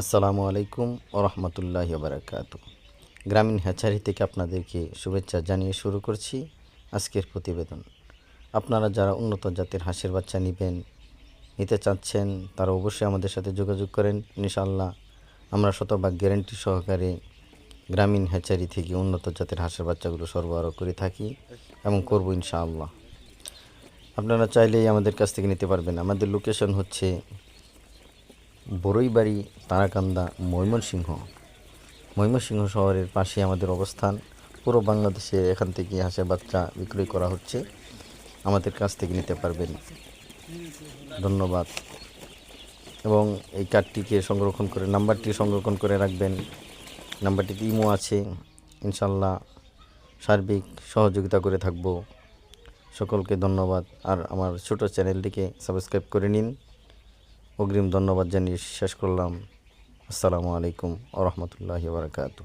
আসসালামু আলাইকুম ও রহমতুল্লাহ বারাকাত গ্রামীণ হ্যাচারি থেকে আপনাদেরকে শুভেচ্ছা জানিয়ে শুরু করছি আজকের প্রতিবেদন। আপনারা যারা উন্নত জাতের হাঁসের বাচ্চা নেবেন, নিতে চাচ্ছেন, তারা অবশ্যই আমাদের সাথে যোগাযোগ করেন, ইনশাআল্লাহ। আমরা শতভাগ গ্যারেন্টি সহকারে গ্রামীণ হ্যাচারি থেকে উন্নত জাতের হাঁসের বাচ্চাগুলো সরবরাহ করে থাকি এবং করব ইনশাআল্লাহ। আপনারা চাইলেই আমাদের কাছ থেকে নিতে পারবেন। আমাদের লোকেশন হচ্ছে বড়ইবাড়ি তারাকান্দা ময়মনসিংহ। ময়মনসিংহ শহরের পাশে আমাদের অবস্থান। পুরো বাংলাদেশে এখান থেকে হাঁসের বাচ্চা বিক্রয় করা হচ্ছে। আমাদের কাছ থেকে নিতে পারবেন। ধন্যবাদ। এবং এই কার্ডটিকে সংরক্ষণ করে, নাম্বারটি সংরক্ষণ করে রাখবেন। নাম্বারটিতে ইমো আছে। ইনশাল্লাহ সার্বিক সহযোগিতা করে থাকব। সকলকে ধন্যবাদ। আর আমার ছোট চ্যানেলটিকে সাবস্ক্রাইব করে নিন। অগ্রিম ধন্যবাদ জানিয়ে শেষ করলাম। আসসালামু আলাইকুম আ রহমতুল্লাহি বারকাতু